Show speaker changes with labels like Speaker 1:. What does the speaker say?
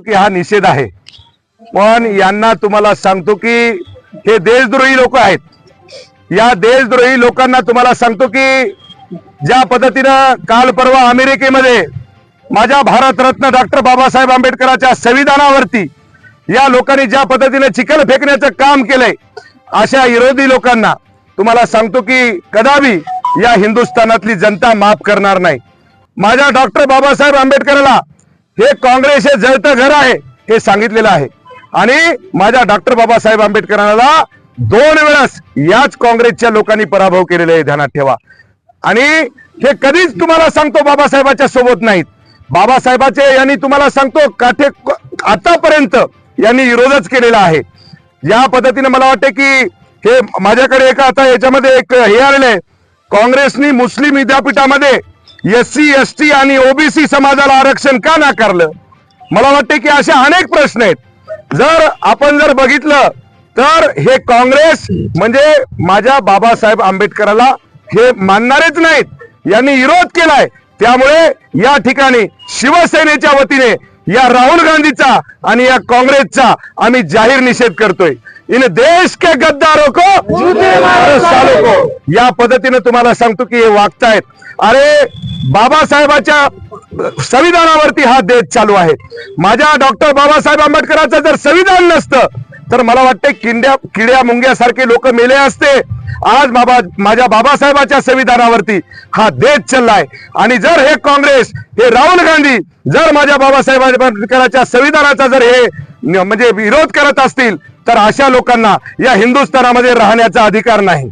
Speaker 1: सांगतो की हा निषेध आहे. पण यांना तुम्हाला सांगतो की हे देशद्रोही लोक आहेत. या देशद्रोही लोकांना तुम्हाला सांगतो की ज्या पद्धतीनं काल परवा अमेरिकेमध्ये माझ्या भारतरत्न डॉक्टर बाबासाहेब आंबेडकरांच्या संविधानावरती या लोकांनी ज्या पद्धतीने चिखल फेकण्याचं काम केलंय अशा विरोधी लोकांना तुम्हाला सांगतो की कदापि या हिंदुस्थानातली जनता माफ करणार नाही. माझ्या डॉक्टर बाबासाहेब आंबेडकरला हे काँग्रेस हे जळतं घर आहे हे सांगितलेलं आहे. आणि माझ्या डॉक्टर बाबासाहेब आंबेडकरांना दोन वेळेस याच काँग्रेसच्या लोकांनी पराभव केलेला आहे ध्यानात ठेवा. आणि हे कधीच तुम्हाला सांगतो बाबासाहेबाच्या सोबत नाहीत. बाबासाहेबाचे यांनी तुम्हाला सांगतो काठे आतापर्यंत यांनी विरोधच केलेला आहे. या पद्धतीने मला वाटते की हे माझ्याकडे एक आता याच्यामध्ये एक हे आलेलं आहे. काँग्रेसनी मुस्लिम विद्यापीठामध्ये एस सी एस टी आणि ओबीसी समाजाला आरक्षण का नाकारलं? मला वाटते की असे अनेक प्रश्न आहेत. जर आपण जर बघितलं तर हे काँग्रेस म्हणजे माझ्या बाबासाहेब आंबेडकराला हे मानणारेच नाहीत. यांनी विरोध केलाय. त्यामुळे या ठिकाणी शिवसेनेच्या वतीने या राहुल गांधीचा आणि या काँग्रेसचा आम्ही जाहीर निषेध करतोय. इन देश के गद्दारों को और सालों को. या पद्धतीने तुम्हाला सांगतो की हे वागतायत. अरे बाबासाहेबाच्या संविधानावरती हा देश चालू आहे. माझ्या डॉक्टर बाबासाहेब आंबेडकरांचं जर संविधान नसतं तर मला वाटतं किंड्या किड्या मुंग्यासारखे लोक मेले असते. आज बाबा माझ्या बाबासाहेबाच्या संविधानावरती हा देश चाललाय. आणि जर हे काँग्रेस हे राहुल गांधी जर माझ्या बाबासाहेब आंबेडकरांच्या संविधानाचा जर हे म्हणजे विरोध करत असतील तर अशा लोकांना या हिंदुस्थानामध्ये राहण्याचा अधिकार नाही.